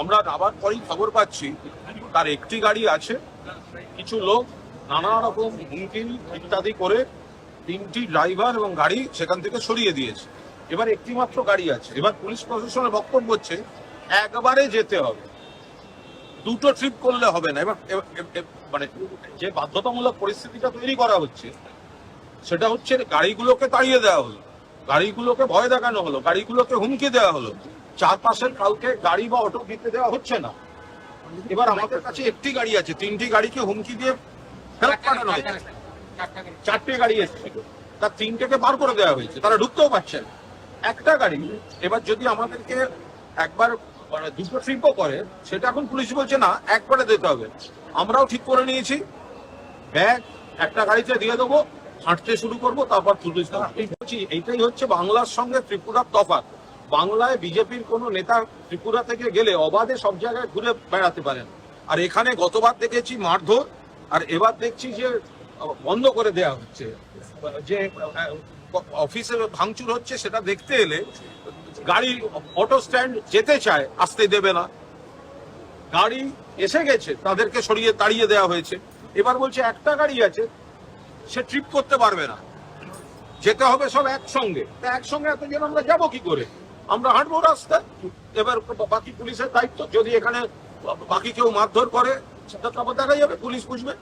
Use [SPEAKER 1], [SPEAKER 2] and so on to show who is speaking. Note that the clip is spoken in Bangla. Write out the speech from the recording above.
[SPEAKER 1] আমরা নাবার পরেই খবর পাচ্ছি, তার একটি গাড়ি আছে। কিছু লোক নানা রকম হুমকি ইত্যাদি করে তিনটি ড্রাইভার এবং গাড়ি সেখান থেকে সরিয়ে দিয়েছে। এবার একটি মাত্র গাড়ি আছে। এবার পুলিশ প্রশাসনের বক্তব্য হচ্ছে, একবারে যেতে হবে। দুটো ট্রিপ করলে হবে না। এবার মানে যে বাধ্যতামূলক পরিস্থিতিটা তৈরি করা হচ্ছে, সেটা হচ্ছে গাড়িগুলোকে তাড়িয়ে দেওয়া হলো। গাড়িগুলোকে ভয় দেখানো হলো। গাড়িগুলোকে হুমকি দেওয়া হলো। চারপাশের কাউকে গাড়ি বা অটো দিতে দেওয়া হচ্ছে না। এবার আমাদের কাছে একটি গাড়ি আছে, তিনটি গাড়িকে হুমকি দিয়ে ফেরত পাঠানো হয়েছে। চারটে গাড়ি এসেছিল। তার তিনটেকে বার করে দেওয়া হয়েছে, তারা ঢুকতেও পারছে না। একটা গাড়ি, এবার যদি আমাদেরকে একবার মানে দুটো ট্রিপও করে, সেটা এখন পুলিশ বলছে, না, একবারে দিতে হবে। আমরাও ঠিক করে নিয়েছি। ব্যাগ, একটা গাড়িতে দিয়ে দেবো, হাঁটতে শুরু করব, তারপর এই বলছি, এইটাই হচ্ছে বাংলার সঙ্গে ত্রিপুরার তফাৎ। বাংলায় বিজেপির কোনো নেতা ত্রিপুরা থেকে গেলে অবাধে সব জায়গায় ঘুরে বেড়াতে পারেন। আর এখানে গতবার দেখেছি মারধর, আর এবার দেখছি যে বন্ধ করে দেয়া হচ্ছে। যে অফিসে ভাঙচুর হচ্ছে সেটা দেখতে এলে গাড়ি, অটো স্ট্যান্ড যেতে চায়, আসতে দেবে না। গাড়ি এসে গেছে, তাদেরকে সরিয়ে তাড়িয়ে দেওয়া হয়েছে। এবার বলছে একটা গাড়ি আছে, সে ট্রিপ করতে পারবে না। যেতে হবে সব একসঙ্গে। তা একসঙ্গে এতজন আমরা যাব কি করে? আমরা হাঁটবো রাস্তায়। এবার বাকি পুলিশের দায়িত্ব, যদি এখানে বাকি কেউ মারধর করে, সেটা তারপর দেখা যাবে, পুলিশ বুঝবে।